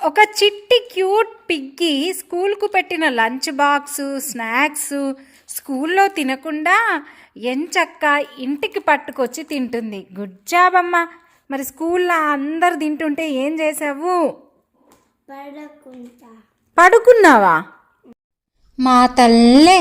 ఒక చిట్టి cute piggy స్కూల్కు పెట్టిన లంచ్ బాక్సు స్నాక్స్ స్కూల్లో తినకుండా ఎంచక్క ఇంటికి పట్టుకొచ్చి తింటుంది. గుడ్ జాబ్ అమ్మా. మరి స్కూల్లో అందరు తింటుంటే ఏం చేసావు? పడకుంటా. పడుకున్నావా? మా తల్లే.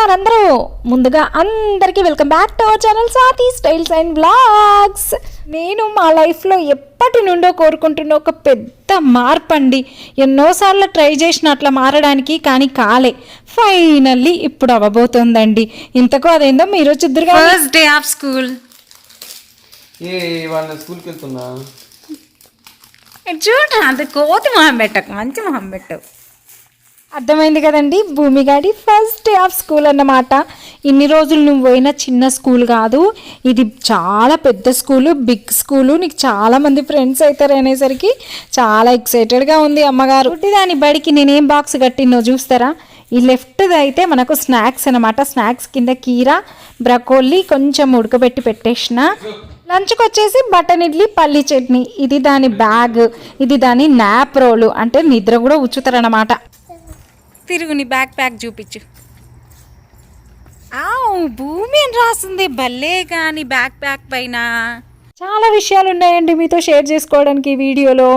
ఉన్నారు అందరూ ముందుగా అందరికీ welcome back to our channel Sathi styles and blogs. నేను మా లైఫ్లో ఎప్పటి నుండో కోరుకుంటున్న ఒక పెద్ద మార్పు అండి ఎన్నోసార్లు ట్రై చేసిన అట్లా మారడానికి కానీ కాలే. ఫైనల్లీ ఇప్పుడు అవ్వబోతోందండి. ఇంతకు అదేందో మీరు చూద్దరుగా ఫస్ట్ డే ఆఫ్ స్కూల్ ఏ వాళ్ళ స్కూల్కి వెళ్తున్నా? చూడరా అది కోతి మొహం పెట్టకు మంచి మొహం అర్థమైంది కదండి? భూమిగాడి ఫస్ట్ డే ఆఫ్ స్కూల్ అన్నమాట. ఇన్ని రోజులు నువ్వు పోయిన చిన్న స్కూల్ కాదు. ఇది చాలా పెద్ద స్కూలు బిగ్ స్కూలు నీకు చాలామంది ఫ్రెండ్స్ అవుతారు అనేసరికి చాలా ఎక్సైటెడ్గా ఉంది అమ్మగారు. దాని బడికి నేనేం బాక్స్ కట్టినో చూస్తారా? ఈ లెఫ్ట్ది అయితే మనకు స్నాక్స్ అనమాట స్నాక్స్ కింద కీర బ్రకోలీ కొంచెం ఉడకబెట్టి పెట్టేసిన. లంచ్కి వచ్చేసి బటన్ ఇడ్లీ పల్లి చట్నీ. ఇది దాని బ్యాగ్ ఇది దాని నాప్ రోలు అంటే నిద్ర కూడా ఉచ్చుతారనమాట తిరుగు నీ బ్యాక్ ప్యాక్ చూపించు. భూమి అని రాస్తుంది భలే కానీ బ్యాక్ ప్యాక్ పైన. చాలా విషయాలు ఉన్నాయండి మీతో షేర్ చేసుకోవడానికి ఈ వీడియోలో.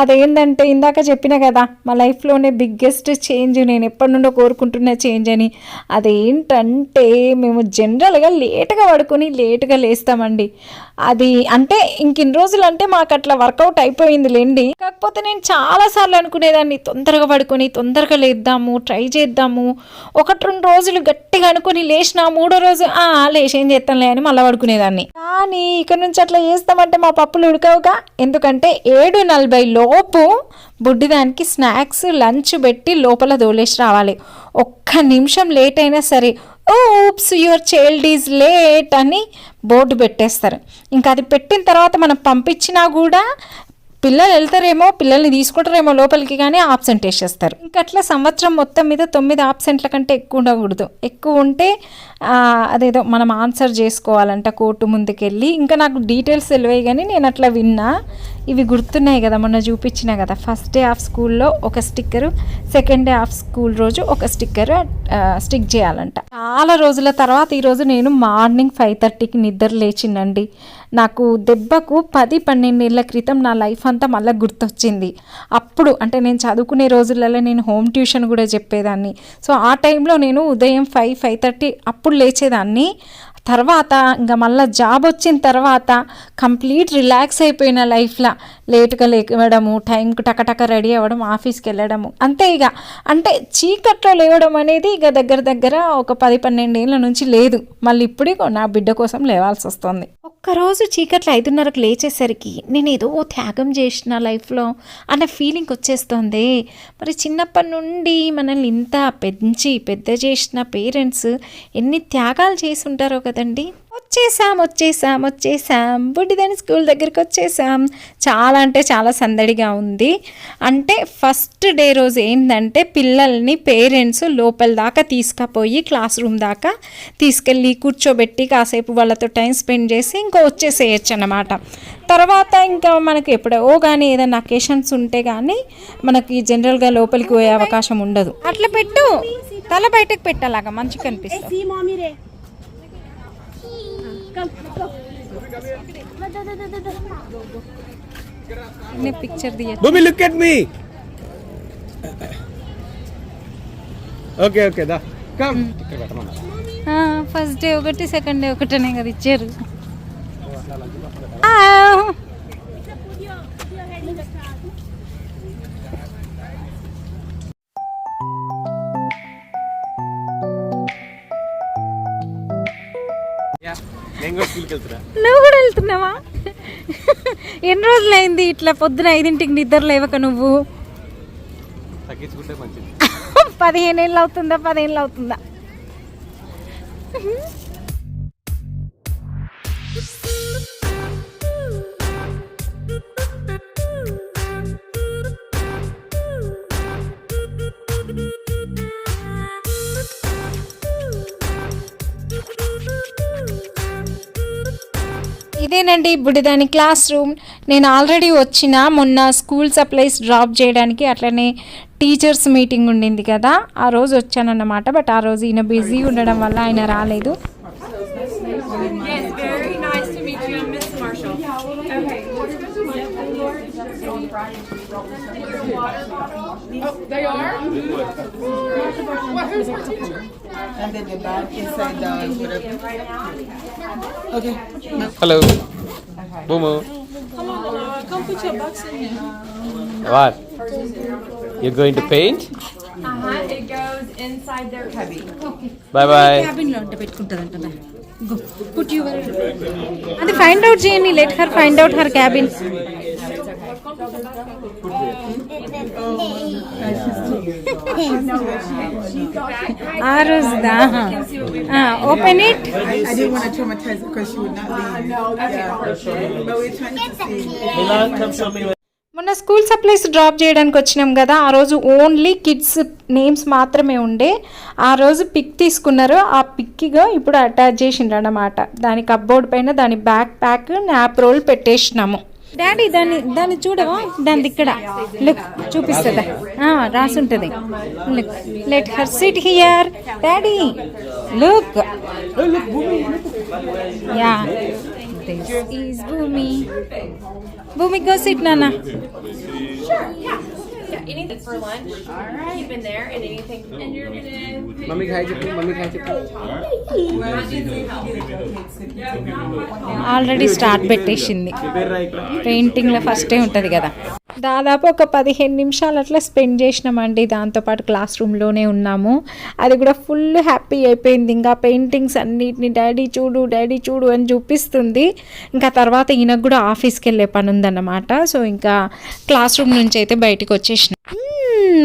అదేంటంటే ఇందాక చెప్పిన కదా మా లైఫ్లోనే బిగ్గెస్ట్ చేంజ్ నేను ఎప్పటి నుండో కోరుకుంటున్న చేంజ్ అని. అదేంటంటే మేము జనరల్గా లేటుగా పడుకొని లేటుగా లేస్తామండి. అది అంటే ఇంకిన్ని రోజులు అంటే మాకు అట్లా వర్కౌట్ అయిపోయింది లేండి. కాకపోతే నేను చాలాసార్లు అనుకునేదాన్ని తొందరగా పడుకొని తొందరగా లేద్దాము ట్రై చేద్దాము. ఒకటి రెండు రోజులు గట్టిగా అనుకుని లేచిన మూడో రోజు ఆ లేచి ఏం చేస్తానులే అని మళ్ళీ పడుకునేదాన్ని. కానీ ఇక్కడ నుంచి అట్లా చేస్తామంటే మా పప్పులు ఉడకవుగా. ఎందుకంటే ఏడు నలభై లోపు బుడ్డిదానికి స్నాక్స్ లంచ్ పెట్టి లోపల దోలేసి రావాలి. ఒక్క నిమిషం లేట్ అయినా సరే oops your child is late అని బోర్డు పెట్టేస్తారు. ఇంకా అది పెట్టిన తర్వాత మనం పంపించినా కూడా పిల్లలు వెళ్తారేమో పిల్లల్ని తీసుకుంటారేమో లోపలికి కానీ ఆబ్సెంట్ వేసేస్తారు. ఇంకట్లా అట్లా సంవత్సరం మొత్తం మీద తొమ్మిది ఆబ్సెంట్ల కంటే ఎక్కువ ఉండకూడదు. ఎక్కువ ఉంటే అదేదో మనం ఆన్సర్ చేసుకోవాలంట కోర్టు ముందుకెళ్ళి. ఇంకా నాకు డీటెయిల్స్ తెలివాయి కానీ నేను అట్లా విన్నా. ఇవి గుర్తున్నాయి కదా మొన్న చూపించిన కదా. ఫస్ట్ డే ఆఫ్ స్కూల్లో ఒక sticker second day of school రోజు ఒక స్టిక్కర్ స్టిక్ చేయాలంట. చాలా రోజుల తర్వాత ఈరోజు నేను మార్నింగ్ ఫైవ్ థర్టీకి నిద్ర లేచిందండి నాకు దెబ్బకు పది పన్నెండేళ్ళ క్రితం నా లైఫ్ అంతా మళ్ళీ గుర్తొచ్చింది. అప్పుడు అంటే నేను చదువుకునే రోజులలో నేను హోమ్ ట్యూషన్ కూడా చెప్పేదాన్ని. సో ఆ టైంలో నేను ఉదయం ఫైవ్ ఫైవ్ థర్టీ అప్పుడు లేచేదాన్ని. తర్వాత ఇంకా మళ్ళీ జాబ్ వచ్చిన తర్వాత కంప్లీట్ రిలాక్స్ అయిపోయిన లైఫ్లో లేటుగా లేవడము టైంకి టకటక రెడీ అవ్వడం ఆఫీస్కి వెళ్ళడము. అంతే ఇక. అంటే చీకట్లో లేవడం అనేది ఇక దగ్గర దగ్గర ఒక పది పన్నెండేళ్ళ నుంచి లేదు. మళ్ళీ ఇప్పుడే నా బిడ్డ కోసం లేవాల్సి వస్తుంది. ఒక్కరోజు చీకట్లో ఐదున్నరకు లేచేసరికి నేను ఏదో త్యాగం చేసిన లైఫ్లో అన్న ఫీలింగ్ వచ్చేస్తుంది. మరి చిన్నప్పటి నుండి మనల్ని ఇంత పెంచి పెద్ద చేసిన పేరెంట్స్ ఎన్ని త్యాగాలు చేసి ఉంటారో కదండి వచ్చేసాం వచ్చేసాం వచ్చేసాం. బుడ్డిదని స్కూల్ దగ్గరికి వచ్చేసాం. చాలా అంటే చాలా సందడిగా ఉంది. అంటే ఫస్ట్ డే రోజు ఏంటంటే పిల్లల్ని పేరెంట్స్ లోపల దాకా తీసుకుపోయి క్లాస్ రూమ్ దాకా తీసుకెళ్ళి కూర్చోబెట్టి కాసేపు వాళ్ళతో టైం స్పెండ్ చేసి ఇంకా వచ్చేసేయచ్చు అన్నమాట. తర్వాత ఇంకా మనకి ఎప్పుడో కానీ ఏదైనా అకేషన్స్ ఉంటే కానీ మనకి జనరల్గా లోపలికి పోయే అవకాశం ఉండదు. అట్లా పెట్టు. తల బయటకు పెట్టాలాగా మంచిగా కనిపిస్తుంది. सी मम्मी रे कम गो picture దియ Bhumi look at me okay okay the come ఇక్కడ పెట్టమన్నా ఫస్ట్ డే ఒకటి సెకండ్ డే ఒకటనే కదా ఇచ్చారు నువ్వు కూడా వెళ్తున్నావా? ఎన్ని రోజులైంది ఇట్లా పొద్దున ఐదింటికి నిద్ర లేవక నువ్వు? పదిహేను ఏళ్ళు అవుతుందా పదిహేను అవుతుందా? ఇదేనండి బుడిదాని క్లాస్ రూమ్ నేను ఆల్రెడీ వచ్చిన మొన్న స్కూల్ సప్లైస్ డ్రాప్ చేయడానికి అట్లనే టీచర్స్ మీటింగ్ ఉండింది కదా ఆ రోజు వచ్చానన్నమాట బట్ ఆ రోజు ఈయన బిజీ ఉండడం వల్ల ఆయన రాలేదు? And then the inside the Okay. Hello Boomu Come put your box in here. What you going to paint Uh-huh. It goes inside their cubby. Bye bye అది ఫైండ్ అవుట్ చేయండి let her find out her cabin ఆ రోజుదా open it I didn't want to traumatize her because she would not leave. Yeah. But we're trying to see. మొన్న school supplies drop చేయడానికి వచ్చినాం కదా ఆ రోజు only kids names మాత్రమే ఉండే. ఆ రోజు పిక్ తీసుకున్నారు ఆ పిక్కిగా ఇప్పుడు అటాచ్ చేసిండ్రు అన్నమాట. దాని కప్బోర్డ్ పైన దాని బ్యాక్ ప్యాక్ నాప్ రోల్ పెట్టేసినాము. డాడీ దాన్ని దాన్ని చూడవా? దాని ఇక్కడ లుక్ చూపిస్తుందా. రాసి ఉంటుంది look let her sit here daddy look ya this is Bhumi Bhumi go sit నాన్న Yeah, anything for lunch. All right. Keep in there and anything. And you're gonna. మమ్మీకి హాయ్ చెప్పు మమ్మీకి హాయ్ చెప్పు already start పెట్టేసింది. పెయింటింగ్లో ఫస్టే ఉంటుంది కదా. దాదాపు ఒక పదిహేను నిమిషాలు అట్లా స్పెండ్ చేసినామండి. దాంతోపాటు క్లాస్ రూమ్లోనే ఉన్నాము. అది కూడా ఫుల్ హ్యాపీ అయిపోయింది. ఇంకా పెయింటింగ్స్ అన్నిటిని డాడీ చూడు డాడీ చూడు అని చూపిస్తుంది. ఇంకా తర్వాత ఈయనకు కూడా ఆఫీస్కి వెళ్ళే పని ఉందన్నమాట. సో ఇంకా క్లాస్ రూమ్ నుంచి అయితే బయటికి వచ్చేసినాం.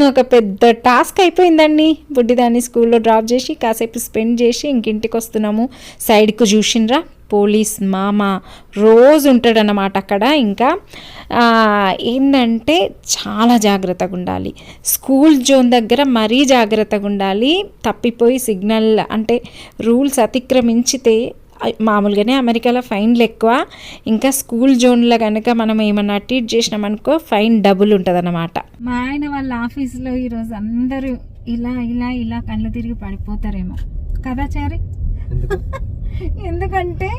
ఒక పెద్ద టాస్క్ అయిపోయిందండి. బుడ్డిదాన్ని స్కూల్లో డ్రాప్ చేసి కాసేపు స్పెండ్ చేసి ఇంకింటికి వస్తున్నాము సైడ్కు చూసిండ్రా పోలీస్ మామ రోజు ఉంటాడనమాట అక్కడ. ఇంకా ఏంటంటే చాలా జాగ్రత్తగా ఉండాలి స్కూల్ జోన్ దగ్గర మరీ జాగ్రత్తగా ఉండాలి తప్పిపోయి సిగ్నల్ అంటే రూల్స్ అతిక్రమించితే మామూలుగానే అమెరికాలో ఫైన్లు ఎక్కువ. ఇంకా స్కూల్ జోన్లో కనుక మనం ఏమన్నా అటీట్ చేసినామనుకో ఫైన్ డబుల్ ఉంటుంది అనమాట మా ఆయన వాళ్ళ ఆఫీస్లో ఈరోజు అందరూ ఇలా ఇలా ఇలా కళ్ళు తిరిగి పడిపోతారేమో. కదా చారి? ఎందుకు? ఎందుకంటే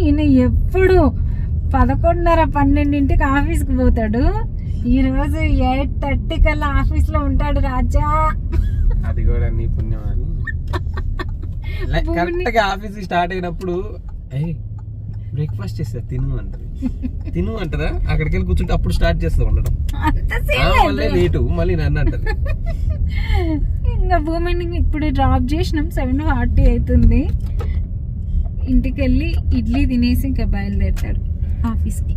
ఈయన ఎప్పుడు పదకొండున్నర పన్నెండింటికి ఆఫీస్కి పోతాడు. ఈరోజు ఎయిట్ థర్టీ కల్లా ఆఫీస్లో ఉంటాడు రాజా. అది కూడా నీ పుణ్యం అని? కరెక్ట్గా ఆఫీస్ స్టార్ట్ అయినప్పుడు బ్రేక్ఫాస్ట్ చేస్తా తిను అంటది. తిను అంటదా? అక్కడికి వెళ్ళి కూర్చుంటే అప్పుడు స్టార్ట్ చేస్తా ఉండడం మళ్ళీ లేటు మళ్ళీ నన్ను అంటది. ఇంకా భూమిని ఇప్పుడు డ్రాప్ చేసినాం సెవెన్ ఫార్టీ అవుతుంది. ఇంటికి వెళ్ళి ఇడ్లీ తినేసి ఇంకా బయలుదేరుతాడు ఆఫీస్కి.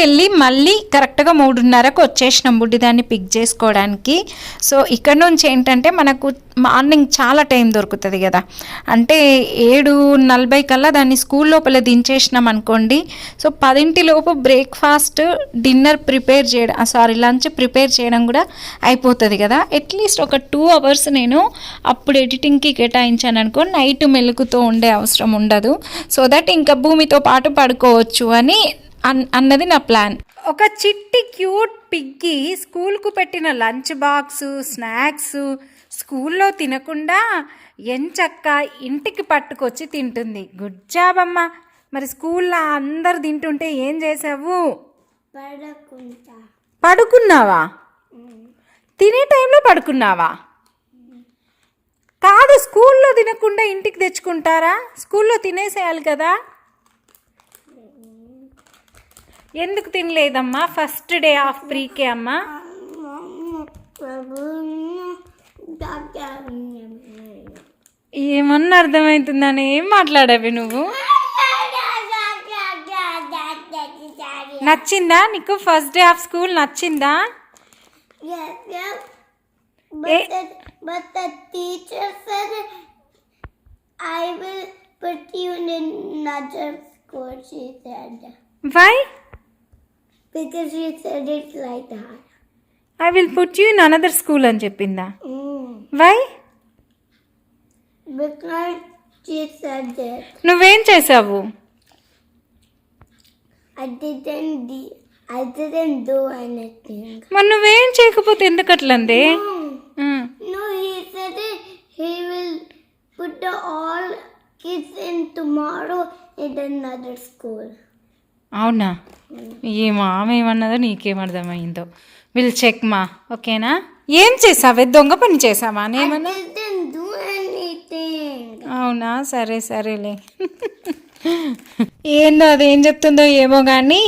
వెళ్ళి మళ్ళీ కరెక్ట్గా మూడున్నరకు వచ్చేసినాం బుడ్డి దాన్ని పిక్ చేసుకోవడానికి. సో ఇక్కడ నుంచి ఏంటంటే మనకు మార్నింగ్ చాలా టైం దొరుకుతుంది కదా. అంటే ఏడు నలభై కల్లా దాన్ని స్కూల్ లోపల దించేసినాం అనుకోండి. సో పదింటి లోపు బ్రేక్ఫాస్ట్ డిన్నర్ ప్రిపేర్ చేయడం సారీ లంచ్ ప్రిపేర్ చేయడం కూడా అయిపోతుంది కదా. అట్లీస్ట్ ఒక టూ అవర్స్ నేను అప్పుడు ఎడిటింగ్కి కేటాయించాను అనుకో నైట్ మెలుకుతో ఉండే అవసరం ఉండదు. సో దట్ ఇంకా భూమితో పాటు పడుకోవచ్చు అని అన్ అన్నది నా ప్లాన్. ఒక చిట్టి క్యూట్ పిగ్గి స్కూల్కు పెట్టిన లంచ్ బాక్స్ స్నాక్స్ స్కూల్లో తినకుండా ఎంచక్క ఇంటికి పట్టుకొచ్చి తింటుంది. గుడ్ జాబ్ అమ్మా. మరి స్కూల్లో అందరు తింటుంటే ఏం చేసావు? పడుకున్నావా? తినే టైంలో పడుకున్నావా? కాదు స్కూల్లో తినకుండా ఇంటికి తెచ్చుకుంటారా? స్కూల్లో తినేసేయాలి కదా. ఎందుకు తినలేదమ్మా? ఫస్ట్ డే ఆఫ్ ప్రీకే అమ్మా. ఏమన్నా అర్థమవుతుందని ఏం మాట్లాడావి నువ్వు? నచ్చిందా నీకు? ఫస్ట్ డే ఆఫ్ స్కూల్ నచ్చిందా? ఏ But the teacher said, I will put you in another school, said. Because said it like that. అని చెప్పిందా Mm. Why Because she said it. నువ్వేం చేసావు I didn't, de- I didn't do anything. మరి నువ్వేం చేయకపోతే ఎందుకు అట్లందే ఉమ్. No, he said it, he will put the all kids in tomorrow in another school. అవునా? ఏమో ఆమె ఏమన్నదో నీకేమర్థమైందో విల్ చెక్ మా ఓకేనా? ఏం చేసావే? దొంగ పని చేసావా? నేమన్నా. అవునా? సరే సరేలే. ఏందో అది ఏం చెప్తుందో ఏమో కానీ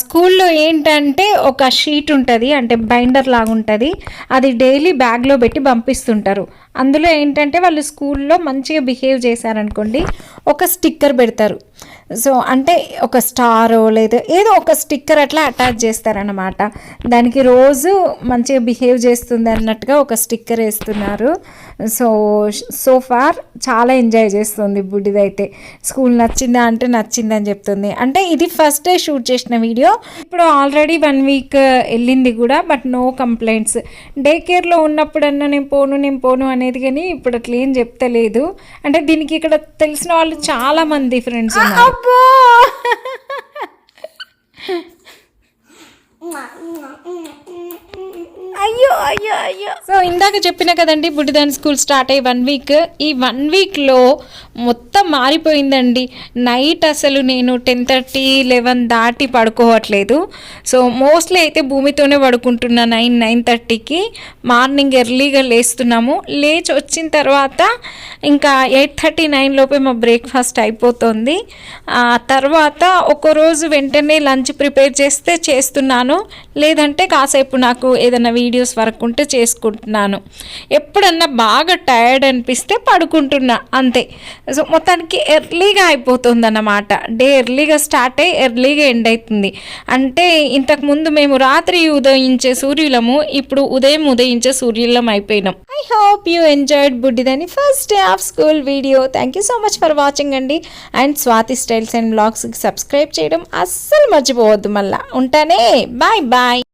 స్కూల్లో ఏంటంటే ఒక షీట్ ఉంటుంది అంటే బైండర్ లాగా ఉంటుంది అది డైలీ బ్యాగ్లో పెట్టి పంపిస్తుంటారు. అందులో ఏంటంటే వాళ్ళు స్కూల్లో మంచిగా బిహేవ్ చేశారనుకోండి ఒక స్టిక్కర్ పెడతారు. సో అంటే ఒక స్టారో లేదా ఏదో ఒక స్టిక్కర్ అట్లా అటాచ్ చేస్తారనమాట దానికి రోజు మంచిగా బిహేవ్ చేస్తుంది అన్నట్టుగా ఒక స్టిక్కర్ వేస్తున్నారు. సో సో ఫార్ చాలా ఎంజాయ్ చేస్తుంది బుడ్డిదైతే. స్కూల్ నచ్చిందా అంటే నచ్చిందని చెప్తుంది. అంటే ఇది ఫస్ట్ డే షూట్ చేసిన వీడియో ఇప్పుడు ఆల్రెడీ వన్ వీక్ వెళ్ళింది కూడా బట్ నో కంప్లైంట్స్ డే కేర్లో ఉన్నప్పుడన్నా నేను పోను నేను పోను అనేది కానీ ఇప్పుడు అట్లా ఏం చెప్తలేదు. అంటే దీనికి ఇక్కడ తెలిసిన వాళ్ళు చాలా మంది ఫ్రెండ్స్ ఉన్నారు. అబ్బో! అయ్యో అయ్యో అయ్యో. సో ఇందాక చెప్పిన కదండి బుడ్డిదాని స్కూల్ స్టార్ట్ అయ్యి వన్ వీక్. ఈ వన్ వీక్లో మొత్తం మారిపోయిందండి. నైట్ అసలు నేను టెన్ థర్టీ లెవెన్ దాటి పడుకోవట్లేదు. సో మోస్ట్లీ అయితే భూమితోనే పడుకుంటున్నా నైన్ నైన్ థర్టీకి. మార్నింగ్ ఎర్లీగా లేస్తున్నాము. లేచి వచ్చిన తర్వాత ఇంకా ఎయిట్ థర్టీ నైన్ లోపే మా బ్రేక్ఫాస్ట్ అయిపోతుంది. ఆ తర్వాత ఒక రోజు వెంటనే లంచ్ ప్రిపేర్ చేస్తే చేస్తున్నాను. లేదంటే కాసేపు నాకు ఏదైనా వీడియో వీడియోస్ వరకు ఉంటే చేసుకుంటున్నాను. ఎప్పుడన్నా బాగా టైర్డ్ అనిపిస్తే పడుకుంటున్నా అంతే. సో మొత్తానికి ఎర్లీగా అయిపోతుంది అన్నమాట డే ఎర్లీగా స్టార్ట్ అయ్యి ఎర్లీగా ఎండ్ అవుతుంది అంటే ఇంతకుముందు మేము రాత్రి ఉదయించే సూర్యులము ఇప్పుడు ఉదయం ఉదయించే సూర్యులం అయిపోయినాం. I hope you enjoyed బుడ్డిదని first day of school video thank you so much for watching అండి. అండ్ స్వాతి స్టైల్స్ అండ్ బ్లాగ్స్కి సబ్స్క్రైబ్ చేయడం అస్సలు మర్చిపోవద్దు మళ్ళీ. ఉంటానే. Bye bye